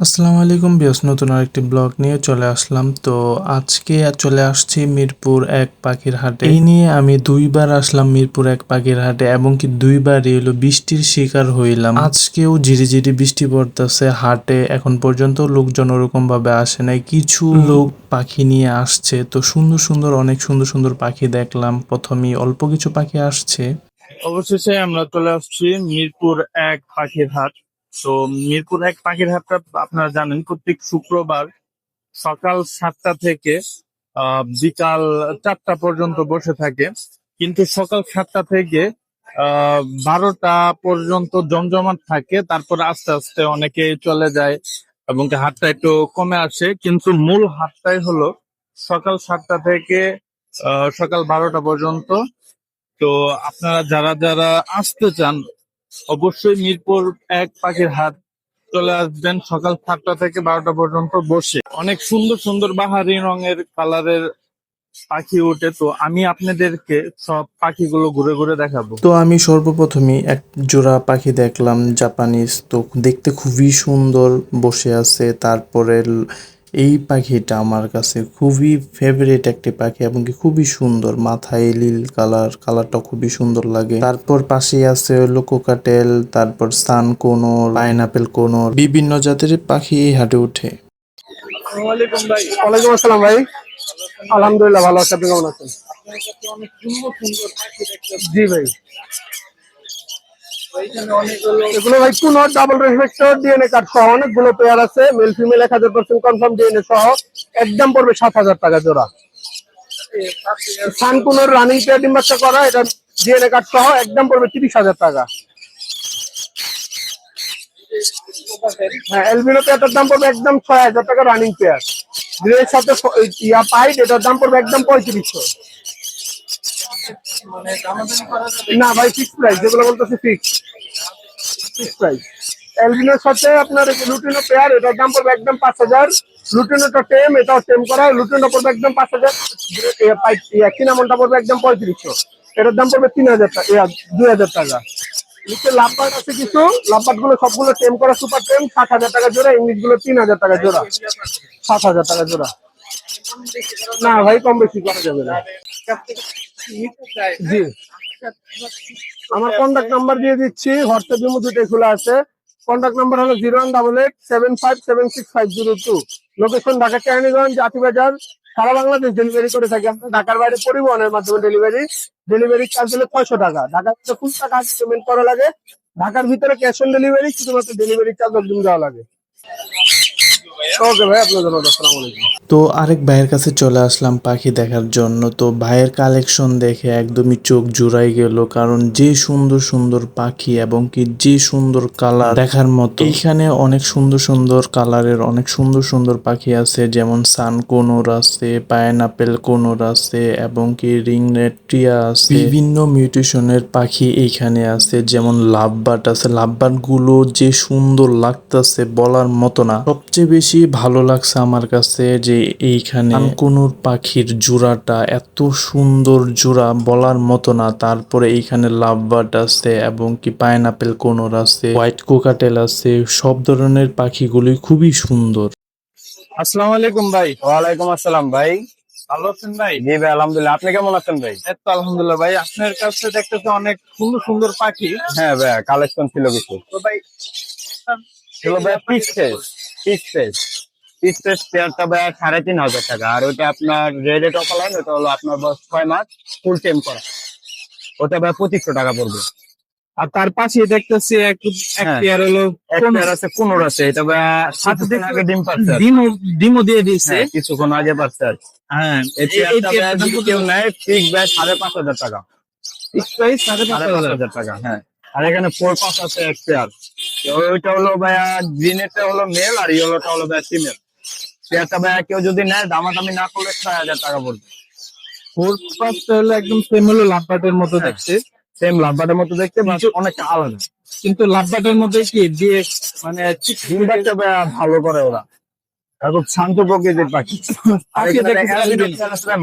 আসসালামু আলাইকুম বিয়স নতুন আরেকটি ব্লগ নিয়ে চলে আসলাম। তো আজকে চলে আসছি মিরপুর এক পাখির হাটে। এই নিয়ে আমি দুইবার আসলাম মিরপুর এক পাখির হাটে এবং কি দুইবারই হলো বৃষ্টির শিকার হইলাম। আজকেও ঝিরি ঝিরি বৃষ্টি পড়তেছে হাটে এখন পর্যন্ত লোকজন ওরকম ভাবে আসে নাই। কিছু লোক পাখি নিয়ে আসছে তো সুন্দর সুন্দর অনেক সুন্দর সুন্দর পাখি দেখলাম। প্রথমেই অল্প কিছু পাখি আসছে। অবশেষে আমরা চলে আসছি মিরপুর এক পাখির হাট। তো মিরপুর এক পাখির হাটটা আপনারা জানেন, প্রত্যেক শুক্রবার সকাল সাতটা থেকে বিকাল চারটা পর্যন্ত বসে থাকে। কিন্তু সকাল সাতটা থেকে বারোটা পর্যন্ত জমজমাট থাকে। তারপর আস্তে আস্তে অনেকে চলে যায় এবং হাটটা একটু কমে আসে। কিন্তু মূল হাটটাই হলো সকাল সাতটা থেকে সকাল বারোটা পর্যন্ত। তো আপনারা যারা যারা আসতে চান অবশ্যই মিরপুর এক পাখির হাট চলে আসবেন সকাল সাতটা থেকে বারোটা পর্যন্ত বসে। অনেক সুন্দর সুন্দর বাহারি রঙের কালারের পাখি ওঠে, তো আমি আপনাদেরকে সব পাখিগুলো ঘুরে ঘুরে দেখাবো। তো আমি সর্বপ্রথমে এক জোড়া পাখি দেখলাম, জাপানিজ, তো দেখতে খুবই সুন্দর বসে আছে, তারপরে এই পাখিটা আমার কাছে খুবই ফেভারিট একটি পাখি এবং কি খুবই সুন্দর। মাথায় নীল কালার কালারটা খুবই সুন্দর লাগে। তারপর পাশে আছে হলো কোকাটেল তারপর সান কোনোর পাইনাপেল কোনোর বিভিন্ন জাতের পাখি হাটে ওঠে। ওয়ালাইকুম আসসালাম ভাই। আলহামদুলিল্লাহ ভালো আছি আপনি কেমন আছেন? জি ভাই। এগুলো ভাই কোন ডাবল রেফেক্টর ডিএনএ কার্ড সহ অনেকগুলো পেয়ার আছে মেল ফিমেল এক হাজার পার্সেন্ট কনফার্ম ডিএনএ সহ একদম পড়বে সাত হাজার টাকা জোড়া। সানকুনোর রানিং পেয়ার ডিম বাচ্চা করা এটা ডিএনএ কার্ড সহ একদম পড়বে তিরিশ হাজার টাকা। হ্যাঁ এলবিনো পেয়ারটার দাম পড়বে একদম ছয় হাজার টাকা রানিং পেয়ার গ্রের সাথে ইয়া পাইট এটার দাম পড়বে একদম পঁয়ত্রিশশো। না ভাই ফিক্স প্রাইস যেগুলো বলতেছে ফিক্স প্রাইস এলবিনোর সাথে আপনার লুটিনো পেয়ার এটার দাম পড়বে একদম পাঁচ হাজার। লুটিনোটা টেম এটাও টেম করা। লুটিনো পড়বে একদম পাঁচ হাজার। সিনামনটা পড়বে একদম পঁয়ত্রিশশো। এটার দাম পড়বে তিন হাজার টাকা দুই হাজার টাকা। নিচে লাভবার্ড আছে কিছু। লাভবার্ডগুলো সবগুলো টেম করা সুপার টেম সাত হাজার টাকা জোড়া ইংলিশগুলো তিন হাজার টাকা জোড়া। সাত হাজার টাকা জোড়া। না ভাই কম বেশি করা যাবে না। জি। আমার কন্ট্যাক্ট নাম্বার দিয়ে দিচ্ছি হোয়াটসঅ্যাপ মধ্যে খোলা আছে। কন্ট্যাক্ট নাম্বার হলো zero one double eight seven five seven six five zero two location Dhaka Keraniganj, Jatibazar. সারা বাংলাদেশ ডেলিভারি করে থাকি। আমরা ঢাকার বাইরে পরিবহনের মাধ্যমে ডেলিভারি ডেলিভারি চার্জ হলো ছয়শো টাকা। ঢাকার ভিতরে ফুল টাকা পেমেন্ট করা লাগে। ঢাকার ভিতরে ক্যাশ অন ডেলিভারি শুধুমাত্র ডেলিভারি চার্জ অগ্রিম দেওয়া লাগে। তো আরেক ভাইয়ের কাছে চলে আসলাম পাখি দেখার জন্য। তো ভাইয়ের কালেকশন দেখে একদমই চোখ জুড়াই গেল, কারণ যে সুন্দর সুন্দর পাখি এবং কি যে সুন্দর কালার দেখার মতো। এইখানে অনেক সুন্দর সুন্দর কালারের অনেক সুন্দর সুন্দর পাখি আছে, যেমন সান কোনোর আছে পাইনাপেল কোনোর আছে, এবং কি রিংনেট টিয়া আছে। বিভিন্ন মিউটেশনের পাখি এইখানে আছে, যেমন লাভবাট আছে। লাভবাটগুলো যে সুন্দর লাগতাছে বলার মতো না। সবচেয়ে বেশি ভালো লাগছে আমার কাছে যে এইখানে কোনুর পাখির জোড়াটা এত সুন্দর জোড়া বলার মতো না। তারপরে এইখানে লাভ লাভবার্ড আছে এবং কি পাইনাপেল কোনোর আছে হোয়াইট কোকাটেল আছে সব ধরনের পাখিগুলি খুবই সুন্দর। আসসালামু আলাইকুম ভাই। ওয়ালাইকুম আসসালাম ভাই। ভালো আছেন ভাই? জি ভাই আলহামদুলিল্লাহ। আপনি কেমন আছেন ভাই? এই তো আলহামদুলিল্লাহ ভাই আপনার কাছে দেখতেছি অনেক সুন্দর সুন্দর পাখি। হ্যাঁ ভাই কালেকশন ছিল কিছু। তো ভাই ছিল ভাই পিস টেস পিস টেস পিস পেয়ারটা ভাই সাড়ে তিন হাজার টাকা। আর ওটা আপনার রেড টপ লাইন ওটা হলো আপনার বয়স ছয় মাস ফুল টেম করা। ওটা ভাই পঁচিশশো টাকা পড়বে। আর তার পাশে দেখতেছি এক এক হ্যাঁ। পেয়ার হলো এক পেয়ার আছে পনেরো আছে। এটা ভাই সাত দিন আগে ডিম পাচ্ছে কি। ডিমও দিয়ে দিয়েছে। হ্যাঁ, কিছুক্ষণ আগে পাচ্ছে হ্যাঁ এই পেয়ারটা কেউ নেয় ঠিক ভাই সাড়ে পাঁচ হাজার টাকা। সাড়ে পাঁচ। হাজার টাকা হ্যাঁ। আর এখানে ফোর পাঁচ আছে এক পেয়ার ওইটা হলো ভাইয়া গ্রিনেরটা হলো মেল আর ইয়েলোটা হলো ভাইয়া ফিমেল পেয়ারটা ভাইয়া কেউ যদি নেয় দামাদামি না করলে ছয় হাজার টাকা পড়বে। ফোর পাঁচটা হলো একদম সেম হলো লাভবাটের মতো হ্যাঁ। দেখতে। সেম লাভবাটের মতো দেখতে অনেকটা আলাদা। কিন্তু লাভবাটের মধ্যে কি দিয়ে মানে ডিমবারটা ভাইয়া ভালো করে ওরা। খুব শান্ত প্রকৃতির পাখি।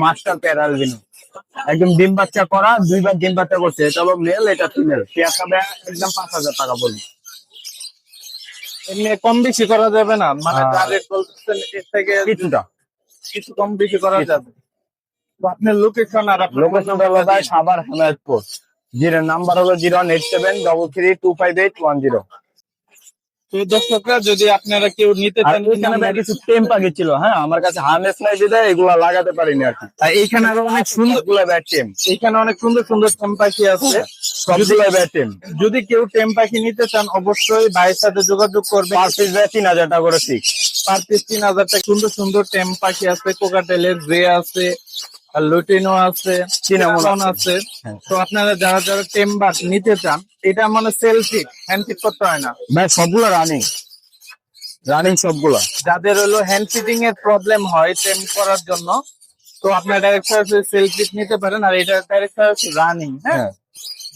Master pair albino. একদম ডিম বাচ্চা করা দুইবার ডিম বাচ্চা করছে। এটা হলো মেল এটা ফিমেল পেয়ারটা ভাইয়া একদম পাঁচ হাজার টাকা পড়বে এমনি কম বেশি করা যাবে না মানে যা রেট বলতেছেন এর থেকে কিছুটা। কিছু কম বেশি করা যাবে। আপনার লোকেশন আর লোকেশন হলো সাভার হেমায়তপুর জিরো নাম্বার হলো zero eight seven double three two five eight one zero তো দর্শকরা যদি আপনারা কেউ নিতে চান এখানে কিছু টেম পাখি ছিল হ্যাঁ? আমার কাছে হার্নেস নাই দিদা এগুলা লাগাতে পারিনি আর কি। এইখানে আরও অনেক সুন্দর সবগুলো ভাই টেম এইখানে অনেক সুন্দর সুন্দর টেম পাখি আছে? সবগুলো ভাই টেম যদি কেউ টেম পাখি নিতে চান অবশ্যই ভাইয়ের সাথে যোগাযোগ করবে পার পিস ভাই তিন হাজার টাকা করে ঠিক পার পিস তিন হাজার টাকা সুন্দর সুন্দর টেম পাখি আছে? কোকাটেলের রে আছে। আর লুটিনো আছে চিনামন আছে। হ্যাঁ। তো আপনারা যারা যারা টেম বাট নিতে চান এটা মানে সেলফি হ্যান্ড ফিট করতে হয় না। ভাই সবগুলো রানিং রানিং সবগুলো। যাদের হলো হ্যান্ড ফিটিং এর প্রবলেম হয় টেম করার জন্য তো আপনার ডাইরেক্ট সেলফি নিতে পারেন আর এটা ডাইরেক্ট রানিং হ্যাঁ? হ্যাঁ।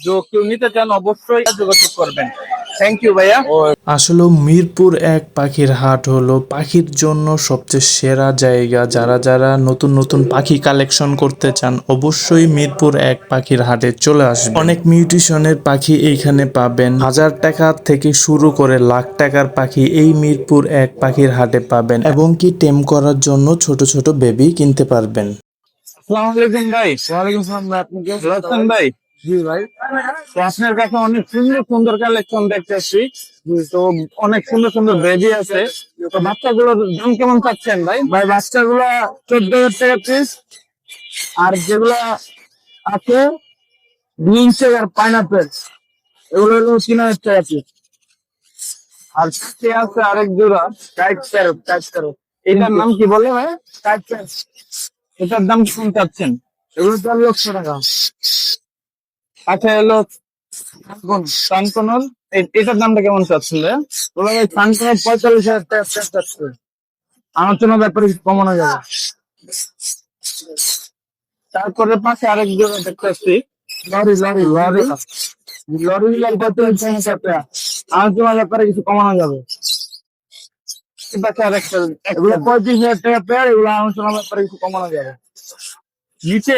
তো কেউ নিতে চান অবশ্যই যোগাযোগ করবেন। থ্যাংক ইউ ভাইয়া। আসলে মিরপুর এক পাখির হাট হলো পাখির জন্য সবচেয়ে সেরা জায়গা। যারা যারা নতুন নতুন পাখি কালেকশন করতে চান অবশ্যই মিরপুর এক পাখির হাটে চলে আসবে। অনেক মিউটিশনের পাখি এইখানে পাবেন। হাজার টাকা থেকে শুরু করে লাখ টাকার পাখি এই মিরপুর এক পাখির হাটে পাবেন এবং কি টেম করার জন্য ছোট ছোট বেবি কিনতে পারবেন। আসসালামু আলাইকুম ভাই। ওয়ালাইকুম আসসালাম ভাই আপনি ভাই? জি ভাই। আপনার কাছে অনেক সুন্দর সুন্দর কালেকশন দেখতেছি। তো অনেক সুন্দর সুন্দর বেবি আছে। তো বাচ্চাগুলোর দাম কেমন পাচ্ছেন ভাই? ভাই, বাচ্চাগুলো চোদ্দ হাজার টাকা আর যেগুলা আছে বিনস আর পাইনাপেল এগুলো হলো হাজার টাকা পিস আরেক জোড়া কাইট প্যারট কাইট প্যারট এটার নাম কি বলে ভাই? প্যারট এটার দাম কেমন চাচ্ছেন? এগুলো চার লক্ষ টাকা। আচ্ছা এলো সানকনল এটার দামটা কেমন চাচ্ছিল ওগুলো ভাই সানকনল পঁয়তাল্লিশ হাজার টাকা চাচ্ছে। আলোচনা ব্যাপারে কিছু কমানো যাবে। তারপরে পাশে আরেক জোড়া দেখতে পাচ্ছি লরি লরি লরি। লরি পঁয়তাল্লিশ হাজার টাকা আলোচনা ব্যাপারে কিছু কমানো যাবে। পঁয়ত্রিশ হাজার টাকা পেয়ার এগুলো আলোচনা ব্যাপারে কিছু কমানো যাবে। নিচে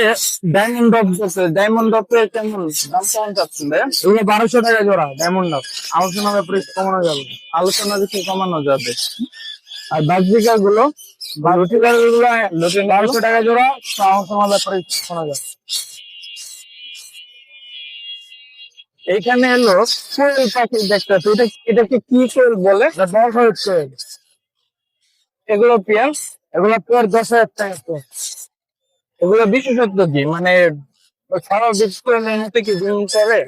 ডায়মন্ড ডপ আছে। ডায়মন্ড ডপের কেমন দাম কেমন চাচ্ছেন ভাই এগুলো বারোশো টাকা জোড়া ডায়মন্ড ডপ আলোচনা ব্যাপারে কমানো যাবে। আলোচনা কিছু কমানো যাবে। আর বাজরিকারগুলো লুটিকারগুলো বারোশো টাকা জোড়া তো আলোচনা ব্যাপারে কমানো যাবে। এইখানে এলো কোয়েল পাখি দেখতেছে এটা এটাকে কি কোয়েল বলে? কোয়েল এগুলো পেয়ার? এগুলো পেয়ার দশ হাজার টাকা। এগুলো বিশেষত্ব কি? মানে স্বাভাবিক কোয়েলের মতো কি ডিম করে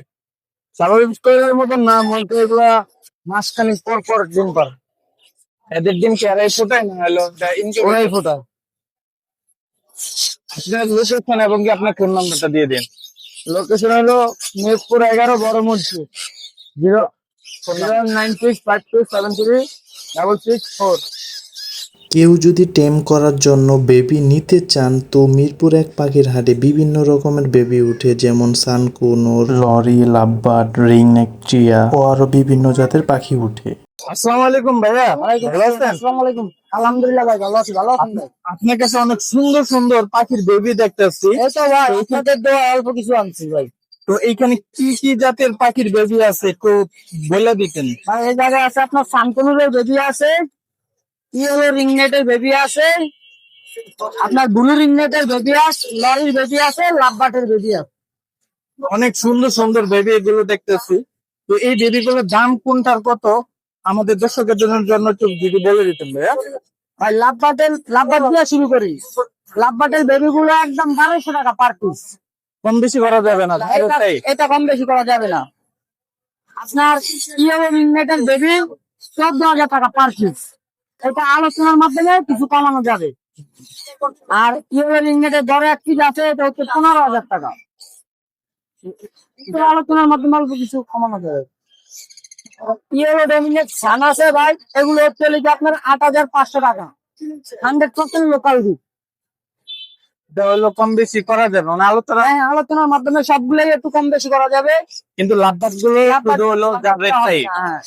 স্বাভাবিক কোয়েলের মতো না বলতে এগুলা মাসখানিক পর পর ডিম পারে। এদের ডিম কি আড়াই ফোটায় না হলো ওরাই ফোটায় আপনার লোকেশন এবং কি আপনার ফোন নাম্বারটা দিয়ে দিন। লোকেশন হলো মেদপুর এগারো বড় মসজিদ। Zero zero nine six five two seven three double six four. কেউ যদি টেম করার জন্য বেবি নিতে চান তো মিরপুর এক পাখির হাটে বিভিন্ন রকমের বেবি উঠে যেমন sun conure lory lovebird ringneck chia ও আরও বিভিন্ন জাতের পাখি উঠে। আসসালামু আলাইকুম ভাইয়া। ভালো আছেন? আসসালামু আলাইকুম। আলহামদুলিল্লাহ ভাই ভালো আছি ভালো আছেন আপনার কাছে অনেক সুন্দর সুন্দর পাখির বেবি দেখতেছি তো ভাই আপনাদের দেওয়া অল্প কিছু আনছি ভাই। তো এইখানে কি কি জাতের পাখির বেবি আছে একটু বলে দিতেন। ভাই এই জায়গায় আছে আপনার সানকনুরের বেবি আছে ইয়েলো রিংনেটের বেবি আছে আপনার ব্লু রিংনেটের বেবি আছে লরির বেবি আছে লাভবাটের বেবি আছে অনেক সুন্দর সুন্দর বেবি এগুলো দেখতেছি। তো এই বেবি গুলোর দাম কোনটার কত? আমাদের দর্শকের জন্য একটু যদি বলে দিতেন ভাইয়া। ভাই লাভবাটের লাভবাট দিয়ে শুরু করি। লাভবাটের বেবি গুলো একদম বারোশো টাকা পার পিস কম বেশি করা যাবে না এটা কম বেশি করা যাবে না। আপনার ইয়েলো রিংনেটের বেবি চোদ্দ হাজার টাকা পার পিস এটা আলোচনার মাধ্যমে কিছু কমানো যাবে। আর ইয়েলো রিংনেটের বড় এক পিস আছে এটা হচ্ছে পনেরো হাজার টাকা। আলোচনার মাধ্যমে অল্প কিছু কমানো যাবে। ইয়েলো রিংনেট সান আছে ভাই এগুলো হচ্ছে আপনার আট হাজার পাঁচশো টাকা। হান্ড্রেড পার্সেন্ট লোকাল হলো কম বেশি করা যাবে মানে আলোচনা হ্যাঁ আলোচনার মাধ্যমে সবগুলোই একটু কম বেশি করা যাবে। কিন্তু লাভবাদগুলো হলো হ্যাঁ।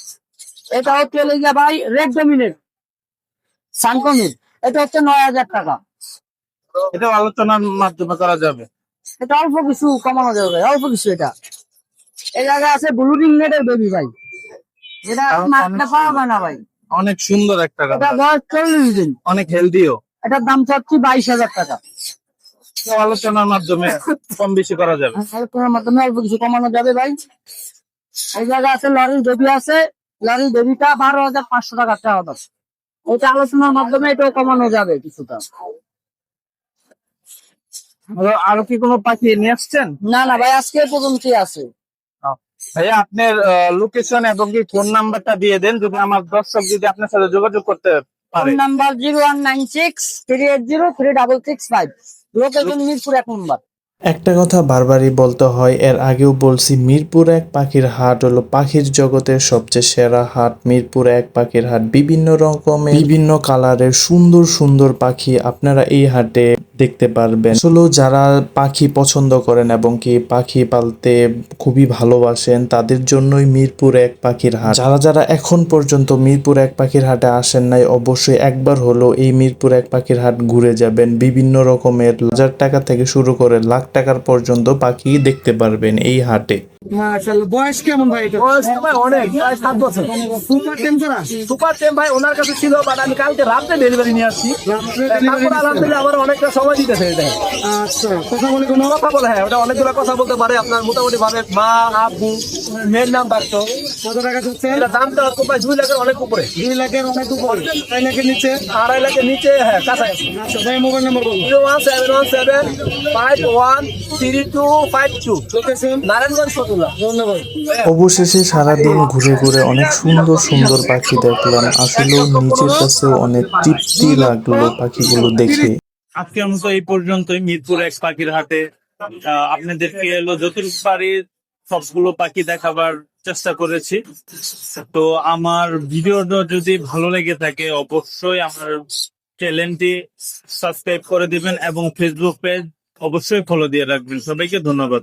এটা হচ্ছে ভাই রেড ডমিনেট সানকমিট এটা হচ্ছে নয় হাজার টাকা। এটা আলোচনার মাধ্যমে করা যাবে। এটা অল্প কিছু কমানো যাবে অল্প কিছু এটা। এই জায়গায় আছে ব্লু রিংনেটের বেবি ভাই। এটা তাও মারতে পারবে না ভাই। অনেক সুন্দর একটা এটা বয়স চল্লিশ দিন। অনেক হেলদিও। এটার দাম চাচ্ছি বাইশ হাজার টাকা। আলোচনার মাধ্যমে কম বেশি করা যাবে। আলোচনার মাধ্যমে অল্প কিছু কমানো যাবে ভাই। এই জায়গায় আছে লরির দেবী আছে। লরির দেবীটা বারো হাজার পাঁচশো টাকা চাওয়া দাম। এটা আলোচনার মাধ্যমে এটাও কমানো যাবে কিছুটা। আরো- আরও কি কোনো পাখি নিয়ে আসছেন? না না ভাই আজকে পর্যন্ত আছে। ভাইয়া আপনার লোকেশন এবং কি ফোন নাম্বারটা দিয়ে দেন যদি আমার দর্শক যদি আপনার সাথে যোগাযোগ করতে পারে। Phone number zero one nine six three eight zero three double six five location Mirpur এক নম্বর। একটা কথা বারবারই বলতে হয়, এর আগেও বলছি, মিরপুর এক পাখির হাট হলো পাখির জগতের সবচেয়ে সেরা হাট। মিরপুর এক পাখির হাট বিভিন্ন রকমের, বিভিন্ন কালারের, সুন্দর সুন্দর পাখি। আপনারা এই হাটে দেখতে পারবেন। আসলে যারা পাখি পছন্দ করেন এবং কি পাখি পালতে খুবই ভালোবাসেন, তাদের জন্যই মিরপুর এক পাখির হাট। যারা যারা এখন পর্যন্ত মিরপুর এক পাখির হাটে আসেন নাই, অবশ্যই একবার হলো এই মিরপুর এক পাখির হাট ঘুরে যাবেন। বিভিন্ন রকমের, হাজার টাকা থেকে শুরু করে লাখ টাকার পর্যন্ত পাখি দেখতে পারবেন এই হাটে। মাশাআল্লাহ বয়স কেমন ভাই এটা? বয়স ভাই অনেক প্রায় বছর। সুপার টেম্পারা সুপার টেম ভাই ওনার কাছে ছিল বাট আমি কালকে ডেলিভারি নিয়ে আসছি। তারপর আলহামদুলিল্লাহ আবার অনেকটা সময় দিতেছে এটা আচ্ছা কথা বলে কোনো কথা বলে হ্যাঁ ওটা অনেকগুলো কথা বলতে পারে আপনার মোটামুটি ভাবে মা আব্বু মেয়ের নাম থাকতো কত টাকা এটা দামটা প্রায় দুই লাখের অনেক উপরে। দুই লাখের অনেক উপরে। আড়াই লাখের নিচে? আড়াই লাখের নিচে হ্যাঁ কাছাকাছি। আচ্ছা ভাই মোবাইল নাম্বার বলুন। Zero one seven one seven five one three two five two. Location Narayanganj Fatullah ধন্যবাদ। অবশেষে সারাদিন ঘুরে ঘুরে অনেক সুন্দর সুন্দর পাখি দেখলাম। আসলেও নিজের কাছেও অনেক তৃপ্তি লাগল পাখিগুলো দেখে। আজকের মতো এই পর্যন্তই মিরপুর এক পাখির হাটে। আহ, আপনাদেরকে এলো যতটুকু পারি সবগুলো পাখি দেখাবার চেষ্টা করেছি। তো আমার ভিডিওটা যদি ভালো লেগে থাকে, অবশ্যই আমার চ্যানেলটি সাবস্ক্রাইব করে দিবেন এবং ফেসবুক পেজ অবশ্যই ফলো দিয়ে রাখবেন। সবাইকে ধন্যবাদ।